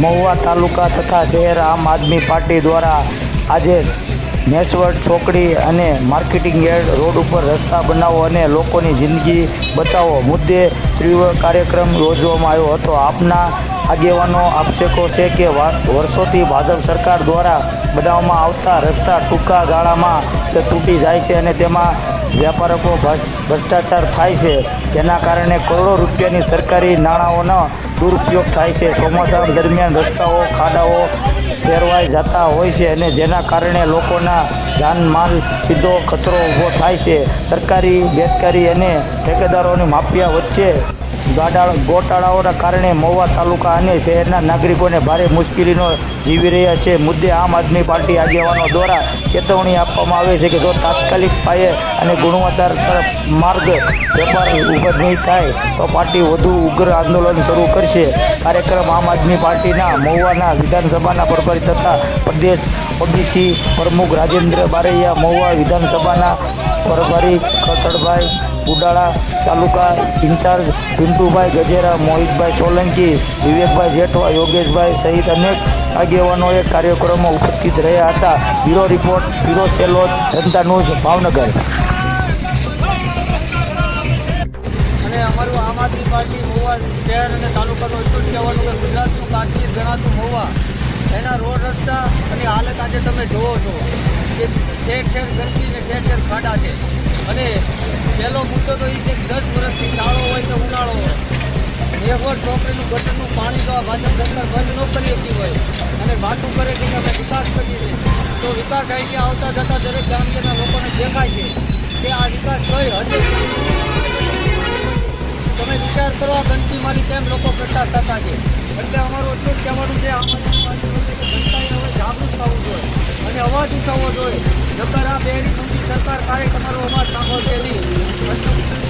મહુવા તાલુકા તથા શહેર આમ આદમી પાર્ટી દ્વારા આજે નેસવડ ચોકડી અને માર્કેટિંગ યાર્ડ રોડ ઉપર રસ્તા બનાવો અને લોકોની જિંદગી બચાવો. મુદ્દે તીવ્ર કાર્યક્રમ યોજવામાં આવ્યો હતો. આપના આગેવાનો, આક્ષેપો છે કે વર્ષોથી ભાજપ સરકાર દ્વારા બનાવવામાં આવતા રસ્તા ટૂંકા ગાળામાં તૂટી જાય છે અને તેમાં વ્યાપારકો ભ્રષ્ટાચાર થાય છે. જેના કારણે કરોડો રૂપિયાની સરકારી નાણાંઓનો દુરુપયોગ થાય છે. ચોમાસા દરમિયાન રસ્તાઓ, ખાડાઓ ફેરવાઈ જતા હોય છે અને જેના કારણે લોકોના જાનમાલ સીધો ખતરો ઊભો થાય છે. સરકારી બેદકારી અને ઠેકેદારોની માફિયા વચ્ચે ગોટાળાઓના કારણે મહુવા તાલુકા અને શહેરના નાગરિકોને ભારે મુશ્કેલીનો જીવી રહ્યા છે. મુદ્દે આમ આદમી પાર્ટી આગેવાનો દ્વારા ચેતવણી આપવામાં આવે છે કે જો તાત્કાલિક પાયે અને ગુણવત્તાર માર્ગ વેપાર ઉભર નહીં થાય, તો પાર્ટી વધુ ઉગ્ર આંદોલન શરૂ કરશે. કાર્યક્રમ આમ આદમી પાર્ટીના, મહુવાના, વિધાનસભાના પ્રભારી તથા પ્રદેશ ઓબીસી પ્રમુખ રાજેન્દ્ર બારૈયા મહુવા વિધાનસભાના પ્રભારી ખતડભાઈ ઉડાળા, તાલુકા ઇન્ચાર્જ, પિન્ટુભાઈ ગજેરા, મોહિતભાઈ સોલંકી, વિવેકભાઈ જેઠવા, યોગેશભાઈ સહિત અનેક આગેવાનોએ કાર્યક્રમમાં ઉપસ્થિત રહ્યા હતા. Bureau report, bureau Selod Janata news, Bhavnagar. અને ગુજરાતનું કાશ્મીર ગણાતું મહુવા એના રોડ રસ્તા અને હાલત આજે તમે જુઓ છો. કે ઠેર ઠેર ગંદકી ને ઠેર ઠેર ખાડા છે. અને પહેલો મુદ્દો તો એ છે કે દસ વર્ષથી શાળો હોય કે ઉનાળો હોય. એવોર્ડ ચોકડીનું ગટરનું પાણી તો આ ભાજપ સરકાર બંધ ન કરી શકી હોય. અને વાતું કરે કે અમે વિકાસ કરીએ તો વિકાસ અહીંથી આવતા જતા દરેક ગામના લોકોને દેખાય છે કે આ વિકાસ કઈ હદે તમે વિચાર કરો આ ગંદકીમાંથી કેમ લોકો કરતા થતા છે? એટલે અમારું એટલું જ કહેવાનું છે, આમ આદમી અવાજ જોઈએ. નકર આ બેરી મોદી સરકાર કાંઈ તમારો અવાજ નહીં